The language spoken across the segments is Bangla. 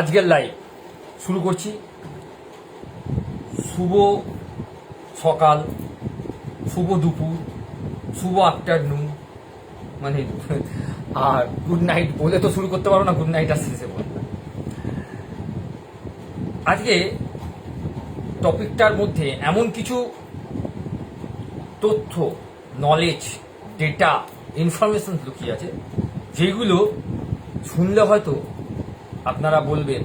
আজকের লাইভ শুরু করছি। শুভ সকাল, শুভ দুপুর, শুভ আফটারনুন মানে আর গুড নাইট বলে তো শুরু করতে পারো না গুড নাইট আর শেষে বলবে আজকে টপিকটার মধ্যে এমন কিছু তথ্য নলেজ ডেটা ইনফরমেশন লুকিয়ে আছে যেগুলো শুনলে হয়তো আপনারা বলবেন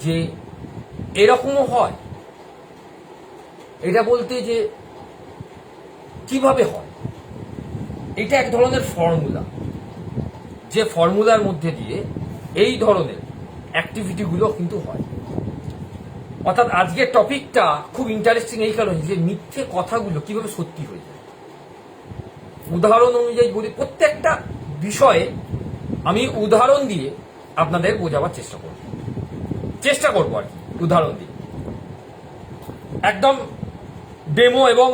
যে এরকমও হয়। এটা বলতে যে কীভাবে হয়? এটা এক ধরনের ফর্মুলা যে ফর্মুলার মধ্যে দিয়ে এই ধরনের অ্যাক্টিভিটিগুলো কিন্তু হয়। অর্থাৎ আজকের টপিকটা খুব ইন্টারেস্টিং এই কারণে যে মিথ্যে কথাগুলো কীভাবে সত্যি হয়ে যায়। উদাহরণ অনুযায়ী বলি প্রত্যেকটা বিষয়ে আমি উদাহরণ দিয়ে আপনাদের বোঝাবার চেষ্টা করব। চেষ্টা করব আর কি, উদাহরণ দিয়ে। একদম ডেমো এবং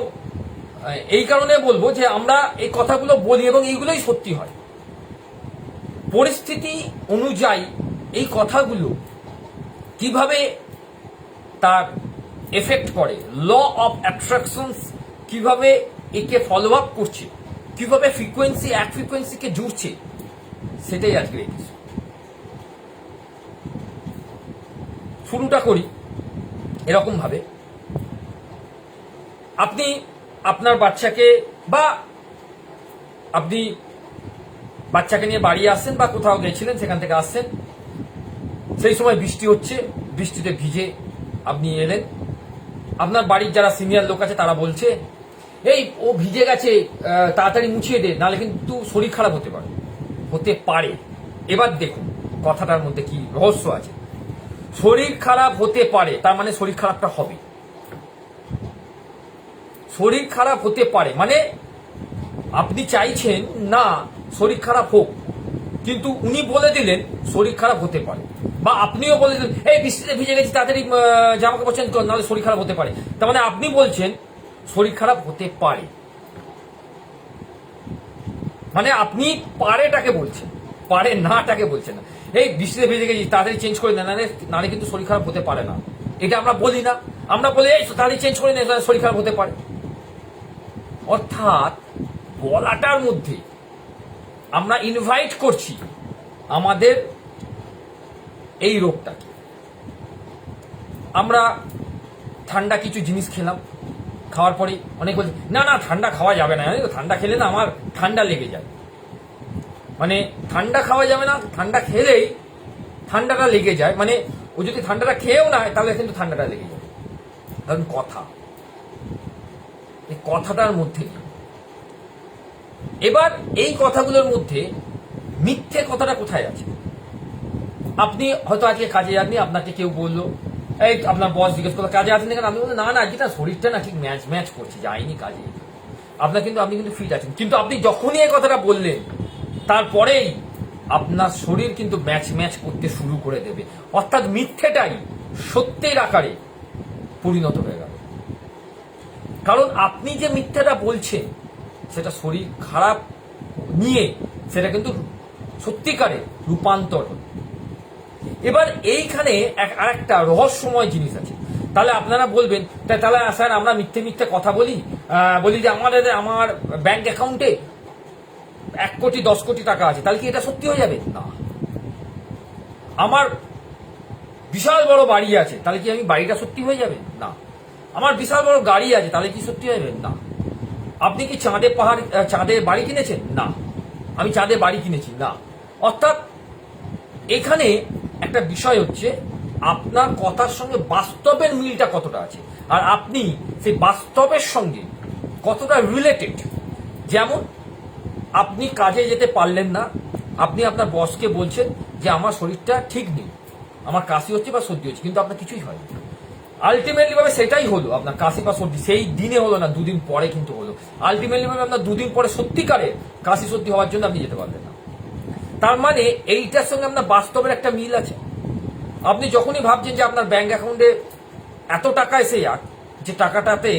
এই কারণে বলব যে আমরা এই কথাগুলো বলি এবং এইগুলোই সত্যি হয়। পরিস্থিতি অনুযায়ী এই কথাগুলো কীভাবে তার এফেক্ট করে ল অফ অ্যাট্রাকশনস কীভাবে একে ফলো আপ করছে, কীভাবে ফ্রিকোয়েন্সি এক ফ্রিকোয়েন্সিকে জুড়ছে সেটাই আজকের এপিসোড শুরুটা করি এরকম ভাবে আপনি আপনার বাচ্চাকে বা আপনি বাচ্চাকে নিয়ে বাড়ি আসছেন বা কোথাও গেছিলেন, সেখান থেকে আসছেন সেই সময় বৃষ্টি হচ্ছে, বৃষ্টিতে ভিজে আপনি এলেন। আপনার বাড়ির যারা সিনিয়র লোক আছে, তারা বলছে, এই, ও ভিজে গেছে তাড়াতাড়ি মুছিয়ে দে, নাহলে কিন্তু শরীর খারাপ হতে পারে। হতে পারে। এবার দেখুন, কথাটার মধ্যে কি রহস্য আছে। শরীর খারাপ হতে পারে, তার মানে শরীর খারাপটা হবে। শরীর খারাপ হতে পারে মানে আপনি চাইছেন, না, শরীর খারাপ হোক, কিন্তু উনি বলে দিলেন শরীর খারাপ হতে পারে। বা আপনিও বলে দিলেন, এই বৃষ্টিতে ভিজে গেছি, তাড়াতাড়ি জামা কাপড় চেঞ্জ নাহলে শরীর খারাপ হতে পারে। তার মানে আপনি বলছেন, শরীর খারাপ হতে পারে। মানে আপনি পারেটাকে বলছেন, পারে নাটাকে বলছেন না। এই বৃষ্টিতে ভেজে গেছি, তাড়াতাড়ি চেঞ্জ করে না নাহলে নাহলে কিন্তু শরীর খারাপ হতে পারে না। এটা আমরা বলি না। আমরা বলি, এই, তাড়াতাড়ি চেঞ্জ করে না নাহলে শরীর খারাপ হতে পারে। অর্থাৎ বলাটার মধ্যে আমরা ইনভাইট করছি আমাদের এই রোগটাকে। আমরা ঠান্ডা কিছু জিনিস খেলাম। খাওয়ার পরে অনেক বলছে, না না, ঠান্ডা খাওয়া যাবে না। ঠান্ডা খেলে না আমার ঠান্ডা লেগে যায়। মানে ঠান্ডা খাওয়া যাবে না, ঠান্ডা খেলেই ঠান্ডাটা লেগে যায়। মানে ও যদি ঠান্ডাটা খেয়েও না, তাহলে কিন্তু ঠান্ডাটা লেগে যাবে কারণ কথা। এই কথাটার মধ্যে এবার এই কথাগুলোর মধ্যে মিথ্যে কথাটা কোথায় আছে? আপনি হয়তো আজকে কাজে যাননি, আপনাকে কেউ বলল। এই, আপনার বস জিজ্ঞেস করল, কাজে আছেন কেন আপনি বললেন না না না শরীরটা না ঠিক ম্যাচ ম্যাচ করছে যাইনি কাজে। আপনার কিন্তু, আপনি কিন্তু ফিট আছেন। কিন্তু আপনি যখনই এই কথাটা বললেন, তারপরেই আপনার শরীর কিন্তু ম্যাচ ম্যাচ করতে শুরু করে দেবে। অর্থাৎ মিথ্যেটাই সত্যের আকারে পরিণত হয়ে গেল। কারণ আপনি যে মিথ্যাটা বলছেন, সেটা শরীর খারাপ নিয়ে, সেটা কিন্তু সত্যিকারে রূপান্তর। এবার এইখানে এক আরেকটা রহস্যময় জিনিস আছে। তাহলে আপনারা বলবেন তাহলে স্যার আমরা মিথ্যে মিথ্যে কথা বলি? বলি যে আমাদের, আমার ব্যাংক অ্যাকাউন্টে এক কোটি, দশ কোটি টাকা আছে। তাহলে কি এটা সত্যি হয়ে যাবে? না। আমার বিশাল বড় বাড়ি আছে। তাহলে কি আমি বাড়িটা সত্যি হয়ে যাবে? না। আমার বিশাল বড় গাড়ি আছে। তাহলে কি সত্যি হয়ে যাবে? না। আপনি কি চাঁদে পাহাড় চাঁদে বাড়ি কিনেছেন? না। আমি চাঁদে বাড়ি কিনেছি। না। অর্থাৎ এখানে একটা বিষয় হচ্ছে, আপনার কথার সঙ্গে বাস্তবের মিলটা কতটা আছে? আর আপনি সেই বাস্তবের সঙ্গে কতটা রিলেটেড যেমন, আপনি কাজে যেতে পারলেন না, আপনি আপনার বসকে বলছেন যে, আমার শরীরটা ঠিক নেই, আমার কাশি হচ্ছে বা সর্দি হচ্ছে। কিন্তু আপনার কিছুই হয়নি। আলটিমেটলি ভাবে সেটাই হলো, আপনার কাশি বা সর্দি। সেই দিনে হলো না, দুদিন পরে কিন্তু হলো। আলটিমেটলি ভাবে আপনার দুদিন পরে সত্যিকারে কাশি সর্দি হওয়ার জন্য আপনি যেতে পারবেন না। তার মানে এইটার সঙ্গে আপনার বাস্তবের একটা মিল আছে। আপনি যখনই ভাবছেন যে আপনার ব্যাংক অ্যাকাউন্টে এত টাকা এসে যাক, যে টাকাটাতে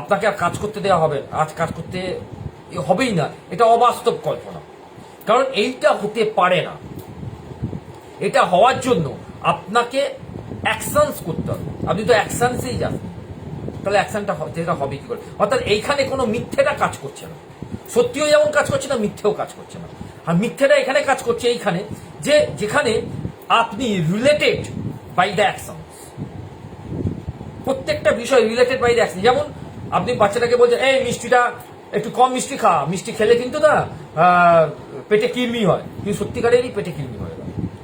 আপনাকে আর কাজ করতে দেওয়া হবে আজ কাজ করতে হবেই না, এটা অবাস্তব কল্পনা। কারণ এইটা হতে পারে না। এটা হওয়ার জন্য আপনাকে অ্যাকশনস করতে হবে। আপনি তো অ্যাকশনসেই যান তাহলে অ্যাকশনটা যেটা হবে কি করে? অর্থাৎ এইখানে কোনো মিথ্যেটা কাজ করছে না। সত্যিও যেমন কাজ করছে না, মিথ্যেও কাজ করছে না। আর মিথ্যেটা এখানে কাজ করছে এইখানে, যে যেখানে আপনি রিলেটেড বাই দ্য অ্যাকশন প্রত্যেকটা বিষয় রিলেটেড বাই দ্য অ্যাকশন যেমন আপনি বাচ্চাটাকে বলছেন, এই মিষ্টিটা, একটু কম মিষ্টি খা। মিষ্টি খেলে কিন্তু না পেটে কিরমি হয়। কিন্তু সত্যিকারেরই পেটে কিরমি হয়।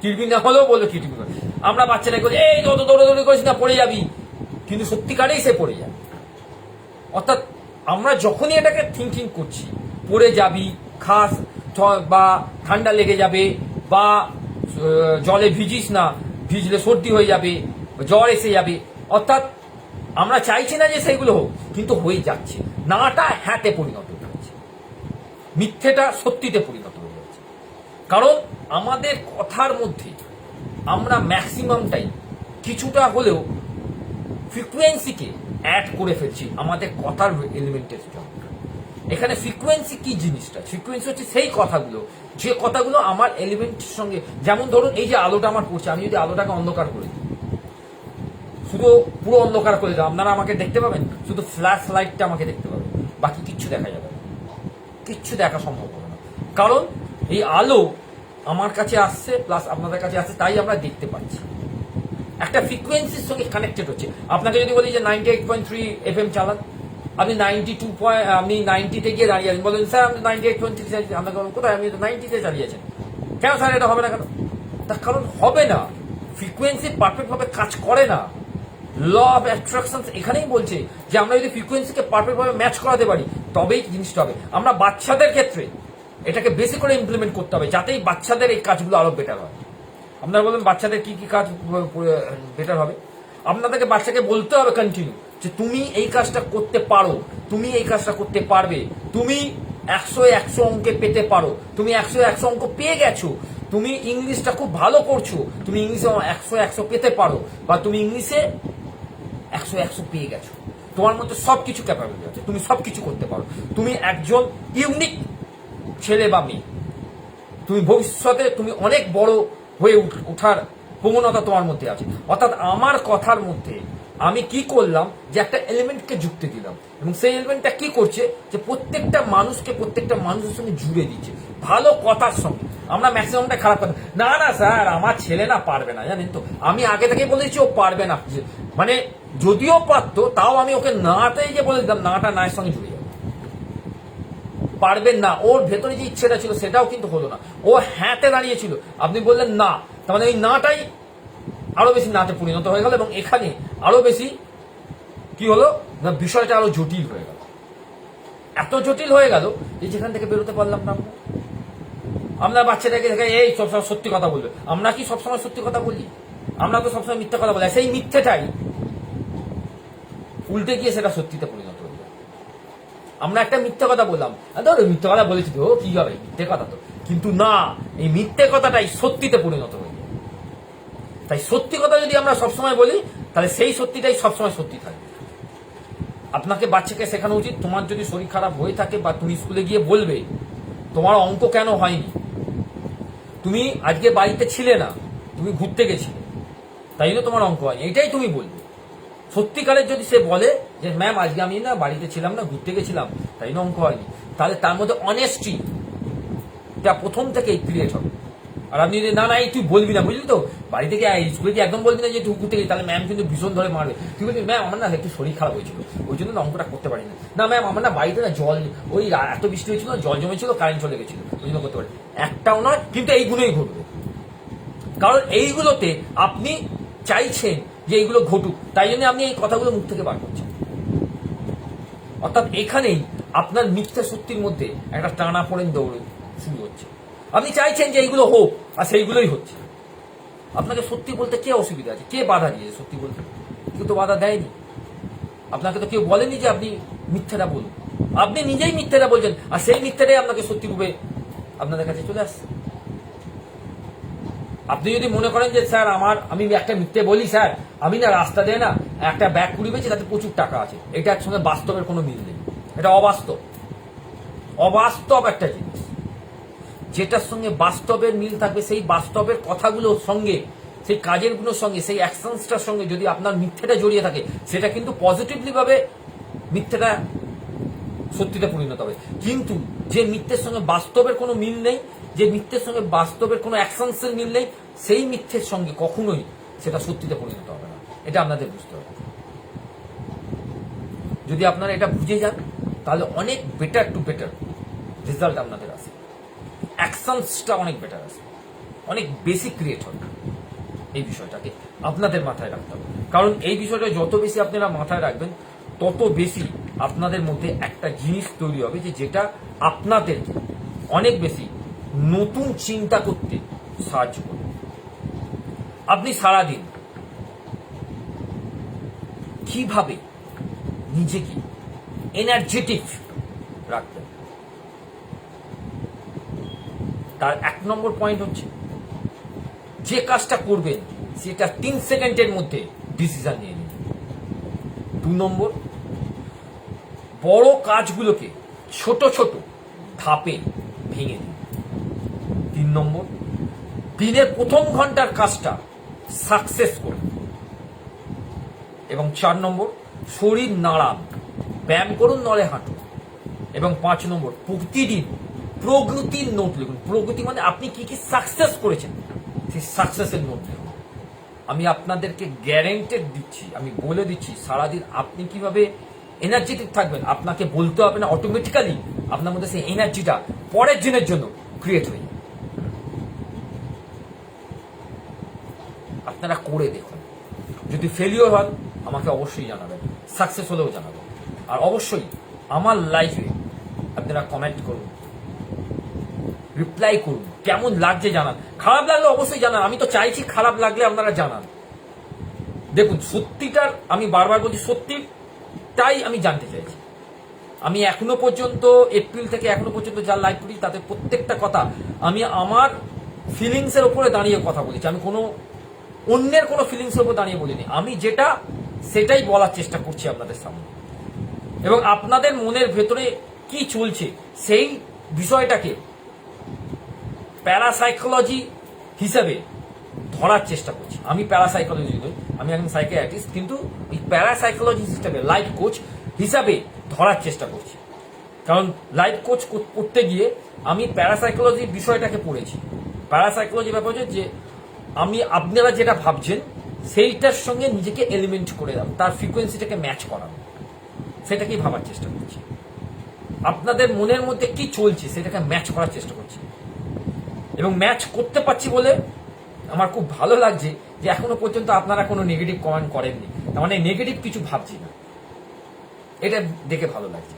কিরমি না হলেও বলল কিরমি হয়। আমরা বাচ্চাটাকে বলি, এই যত দৌড়াদৌড়ি করিস না, পড়ে যাবি। কিন্তু সত্যিকারেই সে পড়ে যায়। অর্থাৎ আমরা যখনই এটাকে থিঙ্কিং করছি, পড়ে যাবি, খাস বা ঠান্ডা লেগে যাবে বা জলে ভিজিস না, ভিজলে সর্দি হয়ে যাবে, জ্বর এসে যাবে। অর্থাৎ আমরা চাইছি না যে সেইগুলো হোক, কিন্তু হয়ে যাচ্ছে। নাটা হ্যাঁতে পরিণত হয়ে যাচ্ছে। মিথ্যেটা সত্যিতে পরিণত হয়ে যাচ্ছে। কারণ আমাদের কথার মধ্যে আমরা ম্যাক্সিমাম টাইম কিছুটা হলেও ফ্রিকুয়েন্সিকে অ্যাড করে ফেলছি আমাদের কথার এলিমেন্টের জন্য এখানে ফ্রিকুয়েন্সি কি জিনিসটা? ফ্রিকুয়েন্সি হচ্ছে সেই কথাগুলো। যে কথাগুলো আমার এলিমেন্টের সঙ্গে যেমন ধরুন, এই যে আলোটা আমার পড়ছে, আমি যদি আলোটাকে অন্ধকার করে দিই, শুধু পুরো অন্ধকার করে দাও আপনারা আমাকে দেখতে পাবেন? শুধু ফ্ল্যাশ লাইটটা আমাকে দেখতে পাবেন। বাকি কিচ্ছু দেখা যাবে না। কিচ্ছু দেখা সম্ভব হবে না। কারণ, এই আলো আমার কাছে আসছে প্লাস আপনাদের কাছে আসছে, তাই আমরা দেখতে পাচ্ছি। একটা ফ্রিকোয়েন্সির সঙ্গে কানেক্টেড হচ্ছে। আপনাকে যদি বলি যে ninety eight point three F M চালান আপনি নাইনটি টু পয়েন্ট আপনি নাইনটিতে গিয়ে দাঁড়িয়ে আছেন বলেন, স্যার আপনি নাইনটি এইট পয়েন্ট থ্রি আপনাকে কোথায়? আপনি নাইনটিতে চালিয়েছেন কেন স্যার, এটা হবে না কেন? তার কারণ হবে না। ফ্রিকোয়েন্সি পারফেক্ট ভাবে কাজ করে না। ল অফ অ্যাট্রাকশন এখানেই বলছে যে, আমরা যদি ফ্রিকোয়েন্সিকে পারফেক্ট ভাবে ম্যাচ করাতে পারি, তবেই জিনিসটা হবে। আমরা বাচ্চাদের ক্ষেত্রে এটাকে বেশি করে ইমপ্লিমেন্ট করতে হবে, যাতেই বাচ্চাদের এই কাজগুলো আরও বেটার হয়। আপনারা বলেন, বাচ্চাদের কি কি কাজ বেটার হবে? আপনাদেরকে বাচ্চাকে বলতে হবে কন্টিনিউ যে তুমি এই কাজটা করতে পারো, তুমি এই কাজটা করতে পারবে, তুমি একশো একশো অঙ্কে পেতে পারো, তুমি একশো একশো অঙ্ক পেয়ে গেছো, তুমি ইংলিশটা খুব ভালো করছ, তুমি ইংলিশে একশো একশো পেতে পারো, বা তুমি ইংলিশে একশো একশো পেয়ে গেছো। তোমার মধ্যে সব কিছু ক্যাপাবিলিটি আছে, তুমি সব কিছু করতে পারো। তুমি একজন ইউনিক ছেলে বা মেয়ে। তুমি ভবিষ্যতে তুমি অনেক বড় হয়ে ওঠার প্রবণতা তোমার মধ্যে আছে। অর্থাৎ আমার কথার মধ্যে আমি কি করলাম যে একটা এলিমেন্টকে যুক্তি দিলাম। এবং সেই এলিমেন্টটা কি করছে যে প্রত্যেকটা মানুষকে প্রত্যেকটা মানুষের সঙ্গে জুড়ে দিচ্ছে। ভালো কথার সঙ্গে। আমরা ম্যাক্সিমামটা খারাপ কথা না না, স্যার, আমার ছেলে না পারবে না, জানেন তো। আমি আগে থেকে দিচ্ছি ও পারবে না। মানে যদিও পারতো, তাও আমি ওকে নাটাই যে বলে দিলাম নাটা, নায়ের সঙ্গে জুড়ে পারবেন না। ওর ভেতরে যে ইচ্ছেটা ছিল সেটাও কিন্তু হলো না। ও হ্যাঁতে দাঁড়িয়েছিল। আপনি বললেন না। তার মানে ওই নাটাই আরও বেশি নাতে পরিণত হয়ে গেল এবং এখানে আরও বেশি কি হলো? না, বিষয়টা আরও জটিল হয়ে গেল। এত জটিল হয়ে গেল যে যেখান থেকে বেরোতে পারলাম না আমরা। আমরা বাচ্চাটাকে দেখে, এই সবসময় সত্যি কথা বলবে। আমরা কি সবসময় সত্যি কথা বলি? আমরা তো সবসময় মিথ্যা কথা বলি। সেই মিথ্যেটাই উল্টে গিয়ে সেটা সত্যিতে যায় আমরা একটা মিথ্যে কথা বললাম। ধরো মিথ্যে কথা বলেছি তো, কি হবে? মিথ্যে কথা তো। কিন্তু না, এই মিথ্যে কথাটাই সত্যিতে পরিণত হয়ে যায়। তাই সত্যি কথা যদি আমরা সবসময় বলি, তাহলে সেই সত্যিটাই সবসময় সত্যি থাকবে আপনাকে বাচ্চাকে শেখানো উচিত, তোমার যদি শরীর খারাপ হয়ে থাকে বা তুমি স্কুলে গিয়ে বলবে, তোমার অঙ্ক কেন হয়নি? তুমি আজকে বাড়িতে ছিলে না, তুমি ঘুরতে গেছিলে, তাই তোমার অঙ্ক হয়নি। এটাই তুমি বলবে। সত্যিকারের যদি সে বলে যে, ম্যাম, আজকে আমি না বাড়িতে ছিলাম না, ঘুরতে গেছিলাম, তাই জন্য অঙ্ক হয়নি? তাহলে তার মধ্যে অনেস্টি এটা প্রথম থেকেই ক্রিয়েট হবে। আর আপনি যদি, না না, এই তুই বলবি না, বুঝলি তো? বাড়ি থেকে স্কুলে গিয়ে একদম বলবি না যে, তুই ঘুরতে গেলি তাহলে ম্যাম কিন্তু ভীষণ ধরে মারবে। তুই বলবি, ম্যাম, আমার না একটু শরীর খারাপ হয়েছিল, ওই জন্য না অঙ্কটা করতে পারি না না ম্যাম, আমার না বাড়িতে না জল, ওই এত বৃষ্টি হয়েছিল, জল জমেছিল কারেন্ট চলে গেছিল, ওই জন্য করতে পারি একটাও নয়, কিন্তু এইগুলোই ঘটবে। কারণ এইগুলোতে আপনি চাইছেন যে এইগুলো ঘটুক, তাই জন্য আপনি এই কথাগুলো মুখ থেকে বার করছেন। অর্থাৎ এখানেই আপনার মিথ্যা সত্যির মধ্যে একটা টানা পড়েন দৌড়ে শুরু হচ্ছে। আপনি চাইছেন যে এইগুলো হোক, আর সেইগুলোই হচ্ছে। আপনাকে সত্যি বলতে কে অসুবিধা আছে? কে বাধা দিয়েছে সত্যি বলতে? কেউ তো বাধা দেয়নি। আপনাকে তো কেউ বলেনি যে আপনি মিথ্যাটা বলুন। আপনি নিজেই মিথ্যাটা বলছেন, আর সেই মিথ্যাটাই আপনাকে সত্যি রূপে আপনাদের কাছে চলে আসছে। আপনি যদি মনে করেন যে, স্যার, আমার, আমি একটা মিথ্যে বলি, স্যার, আমি না রাস্তা দিয়ে না একটা ব্যাগ কুড়ি পেয়েছি, তাতে প্রচুর টাকা আছে। এটার সঙ্গে বাস্তবের কোনো মিল নেই। এটা অবাস্তব। অবাস্তব একটা জিনিস। যেটার সঙ্গে বাস্তবের মিল থাকবে, সেই বাস্তবের কথাগুলোর সঙ্গে, সেই কাজেরগুলোর সঙ্গে, সেই অ্যাকশনসটার সঙ্গে যদি আপনার মিথ্যেটা জড়িয়ে থাকে, সেটা কিন্তু পজিটিভলি ভাবে মিথ্যেটা সত্যিতে পরিণত হবে। কিন্তু যে মিথ্যের সঙ্গে বাস্তবের কোনো মিল নেই, যে মিথ্যের সঙ্গে বাস্তবের কোনো অ্যাকশনসের মিল নেই, সেই মিথ্যের সঙ্গে কখনোই সেটা সত্যিতে পরিণত হবে না। এটা আপনাদের বুঝতে হবে। যদি আপনারা এটা বুঝে যান, তাহলে অনেক বেটার টু বেটার রেজাল্ট আপনাদের আসে। অ্যাকশনসটা অনেক বেটার আসে। অনেক বেশি ক্রিয়েট হবে এই বিষয়টাকে আপনাদের মাথায় রাখতে হবে। কারণ এই বিষয়টা যত বেশি আপনারা মাথায় রাখবেন, তত বেশি আপনাদের মধ্যে একটা জিনিস তৈরি হবে যে যেটা আপনাদের অনেক বেশি নতুন চিন্তা করতে সাহায্য করবে। আপনি সারাদিন কীভাবে নিজেকে এনার্জেটিক রাখবেন? তার এক নম্বর পয়েন্ট হচ্ছে, যে কাজটা করবেন, সেটা তিন সেকেন্ডের মধ্যে ডিসিশন নিয়ে নিন। দু নম্বর বড় কাজগুলোকে ছোট ছোট ধাপে ভেঙে দিন। তিন নম্বর, দিনের প্রথম ঘণ্টার কাজটা সাকসেস করুন এবং চার নম্বর, শরীর নাড়ান, ব্যায়াম করুন নলে হাঁটুন। এবং পাঁচ নম্বর, প্রতিদিন প্রগতির নোট লিখুন। প্রগতি মানে আপনি কি কি সাকসেস করেছেন, সেই সাকসেসের নোট লিখুন। আমি আপনাদেরকে গ্যারেন্টেড দিচ্ছি, আমি বলে দিচ্ছি, সারাদিন আপনি কীভাবে এনার্জেটিক থাকবেন। আপনাকে বলতে হবে না অটোমেটিক্যালি আপনার মধ্যে সেই এনার্জিটা পরের দিনের জন্য ক্রিয়েট হয়ে আপনারা করে দেখুন। যদি ফেলিওর হন আমাকে অবশ্যই জানাবেন। সাকসেস হলেও জানাবেন আর অবশ্যই আমার লাইফে আপনারা কমেন্ট করুন। রিপ্লাই করুন। কেমন লাগছে জানান। খারাপ লাগলে অবশ্যই জানান। আমি তো চাইছি খারাপ লাগলে আপনারা জানান। দেখুন, সত্যিটার আমি বারবার বলছি সত্যিটাই আমি জানতে চাইছি। আমি এখনও পর্যন্ত এপ্রিল থেকে এখনও পর্যন্ত যা লাইভ করি তাতে প্রত্যেকটা কথা আমি আমার ফিলিংসের উপরে দাঁড়িয়ে কথা বলেছি। আমি কোনো অন্যের কোনো ফিলিংসের উপর দাঁড়িয়ে বলিনি। আমি যেটা, সেটাই বলার চেষ্টা করছি আপনাদের সামনে। এবং আপনাদের মনের ভেতরে কি চলছে, সেই বিষয়টাকে প্যারাসাইকোলজি হিসাবে ধরার চেষ্টা করছি। আমি প্যারাসাইকোলজি আমি একজন সাইকিয়াট্রিস্ট কিন্তু এই প্যারাসাইকোলজি হিসাবে লাইফ কোচ হিসাবে ধরার চেষ্টা করছি। কারণ লাইফ কোচ করতে গিয়ে আমি প্যারাসাইকোলজি বিষয়টাকে পড়েছি। প্যারাসাইকোলজি ব্যাপার হচ্ছে যে, আমি আপনারা যেটা ভাবছেন, সেইটার সঙ্গে নিজেকে এলিমেন্ট করে দাও তার ফ্রিকোয়েন্সিটাকে ম্যাচ করানো সেটাকেই ভাবার চেষ্টা করছি। আপনাদের মনের মধ্যে কি চলছে, সেটাকে ম্যাচ করার চেষ্টা করছি। এবং ম্যাচ করতে পারছি বলে আমার খুব ভালো লাগছে যে এখনও পর্যন্ত আপনারা কোনো নেগেটিভ কমেন্ট করেননি। তার মানে নেগেটিভ কিছু ভাবছি না। এটা দেখে ভালো লাগছে।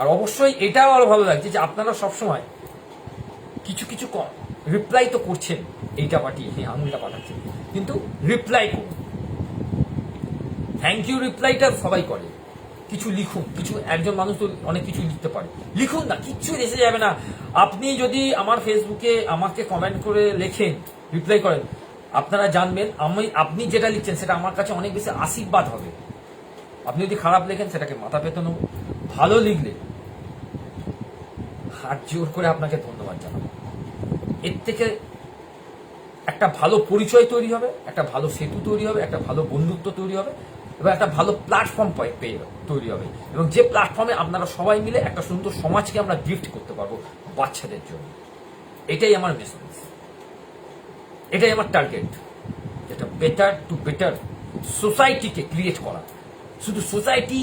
আর অবশ্যই এটাও আরও ভালো লাগছে যে আপনারা সবসময় কিছু কিছু রিপ্লাই তো করছেন, এইটা পাঠিয়ে হ্যাঁ আঙুলটা পাঠাচ্ছেন। কিন্তু রিপ্লাই করুন। থ্যাংক ইউ রিপ্লাইটা সবাই করে। কিছু লিখুন। কিছু, একজন মানুষ তো অনেক কিছু লিখতে পারে। লিখুন না কিচ্ছু এসে যাবে না। আপনি যদি আমার ফেসবুকে আমাকে কমেন্ট করে লেখেন রিপ্লাই করেন, আপনারা জানবেন, আমি, আপনি যেটা লিখছেন, সেটা আমার কাছে অনেক বেশি আশীর্বাদ হবে। আপনি যদি খারাপ লেখেন, সেটাকে মাথা পেতে ভালো লিখলে হাত জোর করে আপনাকে ধন্যবাদ জানাব। এর থেকে একটা ভালো পরিচয় তৈরি হবে, একটা ভালো সেতু তৈরি হবে, একটা ভালো বন্ধুত্ব তৈরি হবে এবং একটা ভালো প্ল্যাটফর্ম পেয়ে তৈরি হবে। এবং যে প্ল্যাটফর্মে আপনারা সবাই মিলে একটা সুন্দর সমাজকে আমরা গিফট করতে পারব বাচ্চাদের জন্য। এটাই আমার মেসেজ এটাই আমার টার্গেট যেটা বেটার টু বেটার সোসাইটিকে ক্রিয়েট করা। শুধু সোসাইটি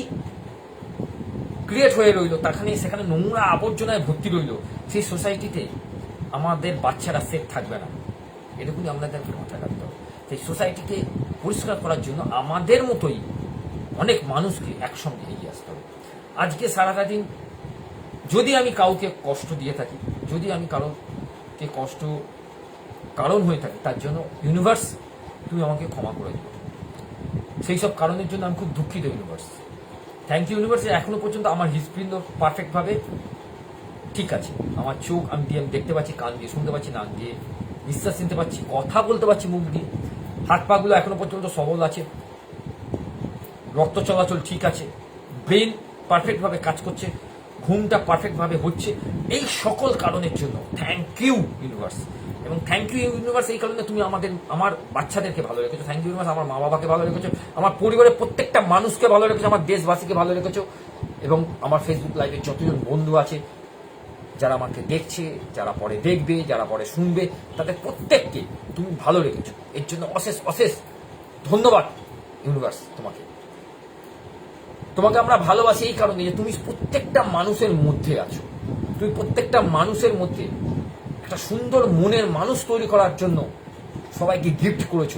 ক্রিয়েট হয়ে রইল তাখানে সেখানে নোংরা আবর্জনায় ভর্তি রইল, সেই সোসাইটিতে আমাদের বাচ্চারা সেফ থাকবে না। এটুকুনি আমাদের মাথায় রাখতে হবে। সেই সোসাইটিকে পরিষ্কার করার জন্য আমাদের মতোই অনেক মানুষকে একসঙ্গে এগিয়ে আসতে হবে। আজকে সারাটা দিন যদি আমি কাউকে কষ্ট দিয়ে থাকি, যদি আমি কারোকে কষ্ট কারণ হয়ে থাকে, তার জন্য ইউনিভার্স তুমি আমাকে ক্ষমা করে দিও। সেই সব কারণের জন্য আমি খুব দুঃখিত ইউনিভার্স থ্যাংক ইউ ইউনিভার্স এখনও পর্যন্ত আমার হৃদপিণ্ড পারফেক্টভাবে ঠিক আছে। আমার চোখ আমি দিয়ে আমি দেখতে পাচ্ছি, কান দিয়ে শুনতে পাচ্ছি, নাক দিয়ে নিঃশ্বাস নিতে পারছি কথা বলতে পারছি, মুখ দিয়ে। হাত পাগুলো এখনও পর্যন্ত সবল আছে। রক্ত চলাচল ঠিক আছে। ব্রেন পারফেক্টভাবে কাজ করছে। ঘুমটা পারফেক্টভাবে হচ্ছে। এই সকল কারণের জন্য থ্যাংক ইউ ইউনিভার্স এবং থ্যাংক ইউ ইউনিভার্স এই কারণে তুমি আমাদের, আমার বাচ্চাদেরকে ভালো রেখেছো। থ্যাংক ইউ ইউনিভার্স আমার মা বাবাকে ভালো রেখেছো। আমার পরিবারের প্রত্যেকটা মানুষকে ভালো রেখেছো। আমার দেশবাসীকে ভালো রেখেছো। এবং আমার ফেসবুক লাইভে যতজন বন্ধু আছে, যারা আমাকে দেখছে, যারা পরে দেখবে, যারা পরে শুনবে, তাদের প্রত্যেককে তুমি ভালো রেখেছো। এর জন্য অশেষ অশেষ ধন্যবাদ ইউনিভার্স তোমাকে। তোমাকে আমরা ভালোবাসি এই কারণে যে তুমি প্রত্যেকটা মানুষের মধ্যে আছো। তুমি প্রত্যেকটা মানুষের মধ্যে একটা সুন্দর মনের মানুষ তৈরি করার জন্য সবাইকে গিফট করেছ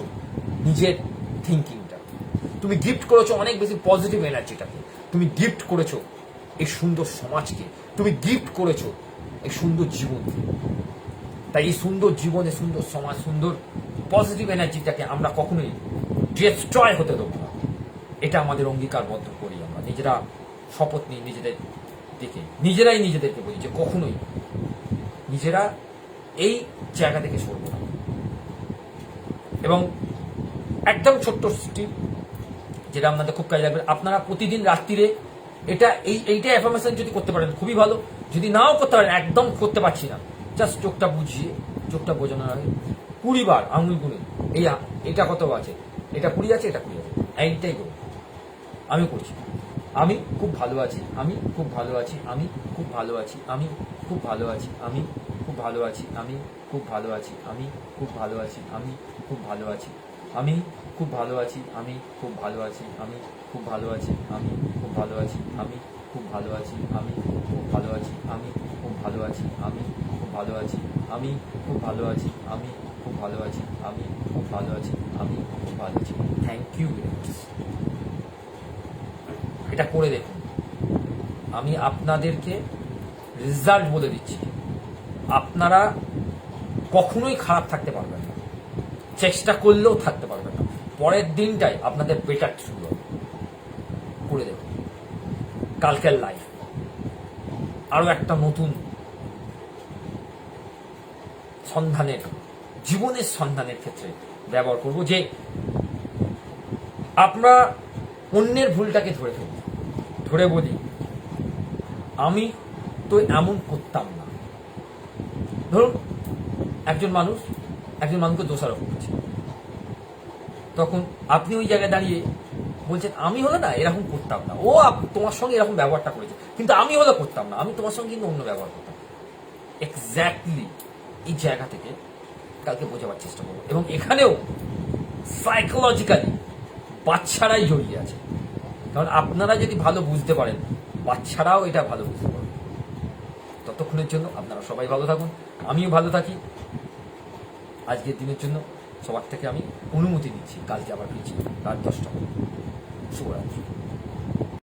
নিজের থিঙ্কিংটা তুমি গিফট করেছ অনেক বেশি পজিটিভ এনার্জিটাকে তুমি গিফট করেছ এই সুন্দর সমাজকে। তুমি গিফট করেছ এই সুন্দর জীবনকে। তাই এই সুন্দর জীবনে সুন্দর সমাজ, সুন্দর পজিটিভ এনার্জিটাকে আমরা কখনোই ডিস্ট্রয় হতে দেবো না। এটা আমাদের অঙ্গীকারবদ্ধ করি আমরা। নিজেরা শপথ নিই নিজেদের দেখে নিজেরাই নিজেদেরকে বলি যে কখনোই নিজেরা এই জায়গা থেকে সরব না এবং একদম ছোট্ট স্টিপ যেটা আপনাদের খুব কাজে লাগবে। আপনারা প্রতিদিন রাত্রিরে এটা, এই, এইটা অ্যাফার্মেশন যদি করতে পারেন, খুবই ভালো। যদি নাও করতে পারেন, একদম করতে পারছি না। জাস্ট চোখটা বুঝিয়ে, চোখটা বোঝানোর আগে কুড়ি বার আঙুল গুনে, এই এটা কত আছে এটা কুড়ি আছে, এটা কুড়ি আছে এইটাই করুন। আমি করছি। আমি খুব ভালো আছি, আমি খুব ভালো আছি, আমি খুব ভালো আছি, আমি খুব ভালো আছি, আমি খুব ভালো আছি আমি খুব ভালো আছি আমি খুব ভালো আছি আমি খুব ভালো আছি আমি খুব ভালো আছি আমি খুব ভালো আছি আমি খুব ভালো আছি আমি খুব ভালো আছি আমি খুব ভালো আছি আমি খুব ভালো আছি আমি খুব ভালো আছি আমি খুব ভালো আছি আমি খুব ভালো আছি আমি খুব ভালো আছি আমি খুব ভালো আছি আমি খুব ভালো আছি থ্যাংক ইউ এটা করে দেখুন আমি আপনাদেরকে রেজাল্ট বলে দিচ্ছি আপনারা কখনোই খারাপ থাকতে পারবেন না। চেষ্টা করলেও থাকতে পারবেন না। পরের দিনটাই আপনাদের বেটার শুরু হবে। করে দেখুন কালকের লাইফ আরও একটা নতুন সন্ধানের, জীবনের সন্ধানের ক্ষেত্রে ব্যবহার করব যে আমরা অন্যের ভুলটাকে ধরে ফেলি ধরে বলি, আমি তো এমন করতাম না। ধরুন, একজন মানুষ, একজন মানুষকে দোষারোপ করছে। তখন আপনি ওই জায়গায় দাঁড়িয়ে বলছেন, আমি হলে না এরকম করতাম না। ও তোমার সঙ্গে এরকম ব্যবহারটা করেছে। কিন্তু আমি হলে করতাম না। আমি তোমার সঙ্গে কিন্তু অন্য ব্যবহার করতাম এক্স্যাক্টলি এই জায়গা থেকে কালকে বোঝাবার চেষ্টা করব। এবং এখানেও সাইকোলজিক্যালি বাচ্চারাই জড়িয়ে আছে। কারণ আপনারা যদি ভালো বুঝতে পারেন, বাচ্চারাও এটা ভালো বুঝতে পারবে। ততক্ষণের জন্য আপনারা সবাই ভালো থাকুন। আমিও ভালো থাকি। আজকের দিনের জন্য সবার থেকে আমি অনুমতি নিচ্ছি। কালকে আবার ফিরছি রাত দশটা। শুভরাত্রি।